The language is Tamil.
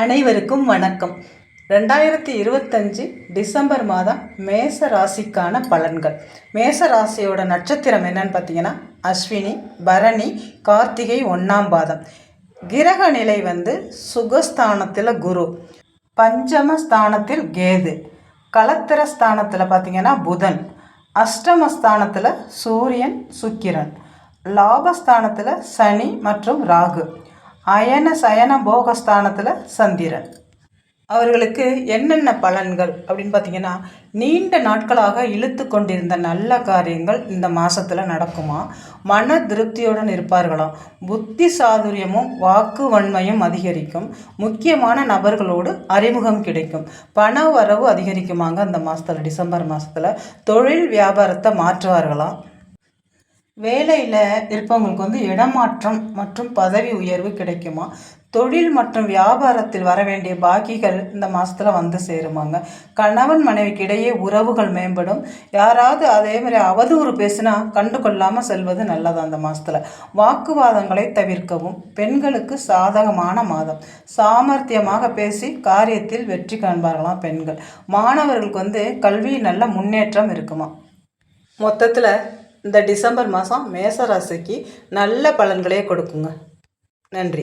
அனைவருக்கும் வணக்கம். ரெண்டாயிரத்தி இருபத்தஞ்சி டிசம்பர் மாதம் மேச ராசிக்கான பலன்கள். மேச ராசியோட நட்சத்திரம் என்னன்னு பார்த்தீங்கன்னா அஸ்வினி பரணி கார்த்திகை ஒன்றாம் பாதம். கிரக நிலை வந்து சுகஸ்தானத்தில் குரு. பஞ்சம ஸ்தானத்தில் கேது. கலத்திர ஸ்தானத்தில் பார்த்தீங்கன்னா புதன். அஷ்டமஸ்தானத்தில் சூரியன் சுக்கிரன். லாபஸ்தானத்தில் சனி மற்றும் ராகு. அயன சயன போகஸ்தானத்தில் சந்திரன். அவர்களுக்கு என்னென்ன பலன்கள்? அப்படின்னு பார்த்தீங்கன்னா நீண்ட நாட்களாக இழுத்து கொண்டிருந்த நல்ல காரியங்கள் இந்த மாதத்தில் நடக்குமா? மன திருப்தியுடன் இருப்பார்களாம் புத்தி சாதுரியமும் வாக்கு வன்மையும் அதிகரிக்கும். முக்கியமான நபர்களோடு அறிமுகம் கிடைக்கும். பண வரவு அதிகரிக்குமாங்க இந்த மாதத்தில் டிசம்பர் மாதத்தில் தொழில் வியாபாரத்தை மாற்றுவார்களாம் வேலையில் இருப்பவங்களுக்கு வந்து இடமாற்றம் மற்றும் பதவி உயர்வு கிடைக்குமா? தொழில் மற்றும் வியாபாரத்தில் வர வேண்டிய பாக்கிகள் இந்த மாதத்தில் வந்து சேருமாங்க. கணவன் மனைவிக்கு இடையே உறவுகள் மேம்படும். யாராவது அதே மாதிரி அவதூறு பேசினா கண்டு கொள்ளாமல் செல்வது நல்லது அந்த மாதத்தில் வாக்குவாதங்களை தவிர்க்கவும். பெண்களுக்கு சாதகமான மாதம். சாமர்த்தியமாக பேசி காரியத்தில் வெற்றி காண்பார்களாம் பெண்கள்? மாணவர்களுக்கு வந்து கல்வி நல்ல முன்னேற்றம் இருக்குமா? மொத்தத்தில் இந்த டிசம்பர் மாதம் மேசராசிக்கு நல்ல பலன்களே கொடுக்குங்க. நன்றி.